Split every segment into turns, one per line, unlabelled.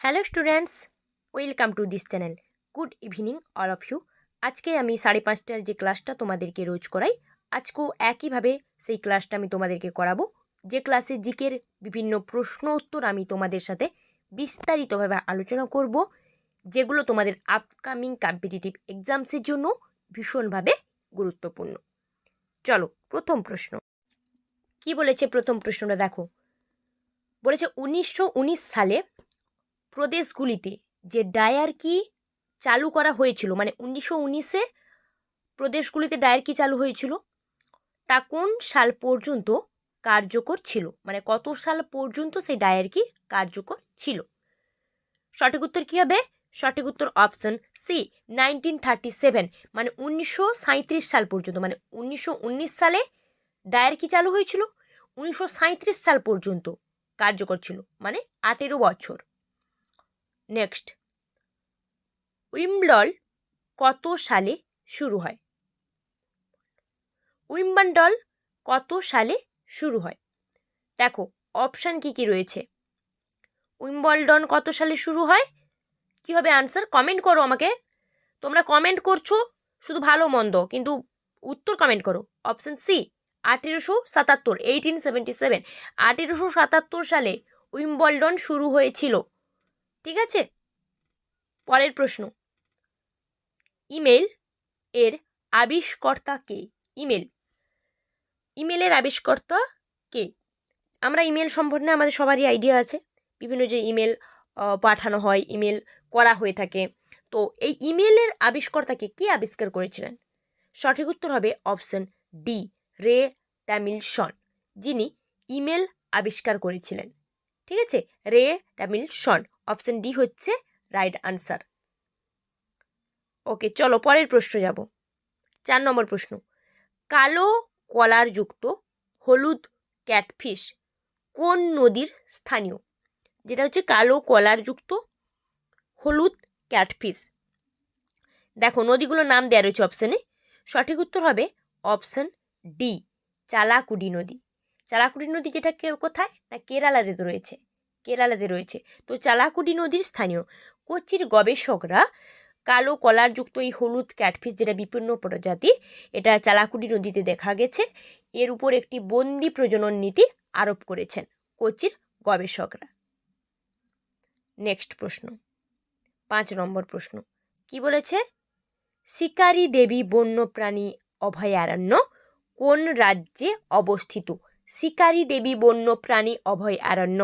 Hello students welcome to this channel good evening all of you আজকে আমি সাড়ে পাঁচটার যে ক্লাসটা তোমাদেরকে রোজ করাই, আজকেও একইভাবে সেই ক্লাসটা আমি তোমাদেরকে করাবো। যে ক্লাসে জিকের বিভিন্ন প্রশ্ন উত্তর আমি তোমাদের সাথে বিস্তারিতভাবে আলোচনা করব, যেগুলো তোমাদের আপকামিং কম্পিটিটিভ এক্সামসের জন্য ভীষণভাবে গুরুত্বপূর্ণ। চলো, প্রথম প্রশ্ন। কি বলেছে প্রথম প্রশ্নটা দেখো। বলেছে, উনিশশো উনিশ সালে প্রদেশগুলিতে যে ডায়ারকি চালু করা হয়েছিল মানে উনিশশো উনিশে প্রদেশগুলিতে ডায়ারকি চালু হয়েছিল, তা কোন সাল পর্যন্ত কার্যকর ছিল? মানে কত সাল পর্যন্ত সেই ডায়ারকি কার্যকর ছিল? সঠিক উত্তর কী হবে? সঠিক উত্তর option C, nineteen thirty seven মানে উনিশশো সাল পর্যন্ত মানে উনিশশো উনিশ সালে ডায়ারকি চালু হয়েছিল? উনিশশো সাল পর্যন্ত কার্যকর ছিল মানে আঠেরো বছর। নেক্সট উইম্বলডন কত সালে শুরু হয়? উইম্বলডন কত সালে শুরু হয়? দেখো অপশান কি কি রয়েছে? উইম্বলডন কত সালে শুরু হয়? কি হবে আনসার কমেন্ট করো আমাকে। তোমরা কমেন্ট করছ শুধু ভালো মন্দ, কিন্তু উত্তর কমেন্ট করো। অপশান সি আঠেরোশো সাতাত্তর এইটিন সেভেন্টি সেভেন আঠেরোশো সাতাত্তর সালে উইম্বলডন শুরু হয়েছিল। ঠিক আছে? পরের প্রশ্ন। ইমেল এর আবিষ্কর্তা কে? ইমেল। ইমেলের আবিষ্কর্তা কে? আমরা ইমেল সম্পর্কে আমাদের সবারই আইডিয়া আছে। বিভিন্ন যে ইমেল পাঠানো হয়, ইমেল করা হয়ে থাকে। তো এই ইমেলের আবিষ্কর্তাকে কে? আবিষ্কার করেছিলেন? সঠিক উত্তর হবে অপশন ডি, রে ট্যামিলসন যিনি ইমেল আবিষ্কার করেছিলেন। ঠিক আছে? রে ট্যামিলসন অপশন ডি হচ্ছে রাইট আনসার। ওকে, চলো পরের প্রশ্ন যাব। চার নম্বর প্রশ্ন। কালো কলারযুক্ত হলুদ ক্যাটফিশ কোন নদীর স্থানীয়? যেটা হচ্ছে কালো কলারযুক্ত হলুদ ক্যাটফিশ। দেখো, নদীগুলোর নাম দেওয়া রয়েছে অপশানে সঠিক উত্তর হবে অপশান ডি, চালাকুডি নদী। চালাকুডি নদী যেটা কে কোথায়? না কেরালাতে রয়েছে। কেরালাতে রয়েছে। তো চালাকুডি নদীর স্থানীয় কোচির গবেষকরা কালো কলারযুক্ত এই হলুদ ক্যাটফিস যেটা বিপন্ন প্রজাতি, এটা চালাকুডি নদীতে দেখা গেছে। এর উপর একটি বন্দি প্রজনন নীতি আরোপ করেছেন কোচির গবেষকরা। নেক্সট প্রশ্ন। পাঁচ নম্বর প্রশ্ন। কি বলেছে? শিকারি দেবী বন্যপ্রাণী অভয়ারণ্য কোন রাজ্যে অবস্থিত? শিকারী দেবী বন্যপ্রাণী অভয়ারণ্য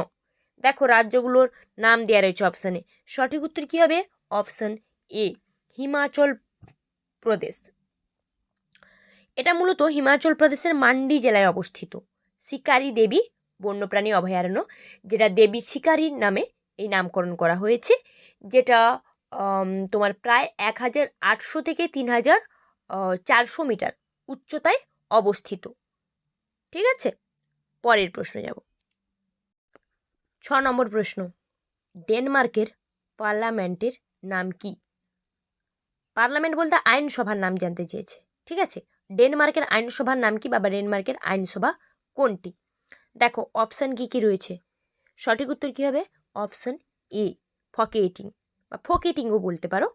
দেখো রাজ্যগুলোর নাম দেওয়া রয়েছে অপশানে সঠিক উত্তর কী হবে? Option A Himachal Pradesh. এটা মূলত হিমাচল প্রদেশের মান্ডি জেলায় অবস্থিত। শিকারী দেবী, বন্যপ্রাণী অভয়ারণ্য, যেটা দেবী শিকারীর নামে এই নামকরণ করা হয়েছে, যেটা তোমার প্রায় এক হাজার আটশো থেকে তিন হাজার চারশো মিটার উচ্চতায় অবস্থিত। ঠিক আছে? পরের প্রশ্ন যাব। ছ নম্বর প্রশ্ন। ডেনমার্কের পার্লামেন্টের নাম কি? পার্লামেন্ট বলতে আইনসভার নাম জানতে চেয়েছে, ঠিক আছে? ডেনমার্কের আইনসভার নাম কি বা ডেনমার্কের আইনসভা কোনটি? দেখো, অপশান কী কী রয়েছে? সঠিক উত্তর কী হবে? অপশান এ, ফকেটিং। বা ফকেটিংও বলতে পারো,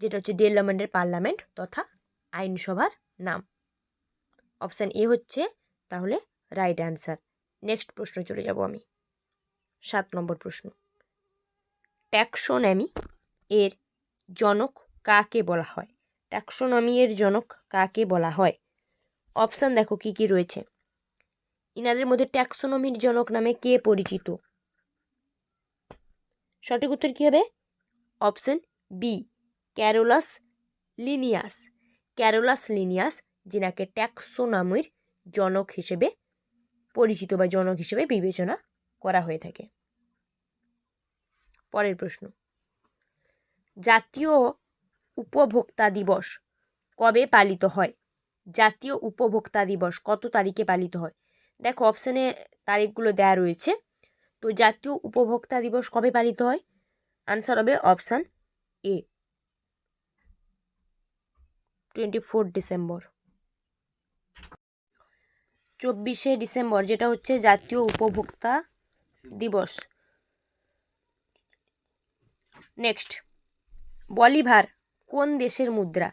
যেটা হচ্ছে ডেনমার্কের পার্লামেন্ট তথা আইনসভার নাম। অপশান এ হচ্ছে, তাহলে রাইট অ্যান্সার। নেক্সট প্রশ্ন চলে যাব আমি। নম্বর প্রশ্ন। ট্যাক্সোনমি এর জনক কাকে বলা হয়? ট্যাক্সোনমি এর জনক কাকে বলা হয়? অপশান দেখো কি কি রয়েছে। ইনাদের মধ্যে ট্যাক্সোনমির জনক নামে কে পরিচিত? সঠিক উত্তর কী হবে? Option B, Carolus Linnaeus. Carolus Linnaeus যিনাকে ট্যাক্সোনামির জনক হিসেবে পরিচিত বা জনক হিসেবে বিবেচনা করা হয়ে থাকে। পরের প্রশ্ন। জাতীয় উপভোক্তা দিবস কবে পালিত হয়? জাতীয় উপভোক্তা দিবস কত তারিখে পালিত হয়? দেখো অপশানে তারিখগুলো দেয়া রয়েছে। তো জাতীয় উপভোক্তা দিবস কবে পালিত হয়? আনসার হবে option A twenty four December চব্বিশে ডিসেম্বর যেটা হচ্ছে জাতীয় উপভোক্তা দিবস। নেক্সট বলিভার কোন দেশের মুদ্রা?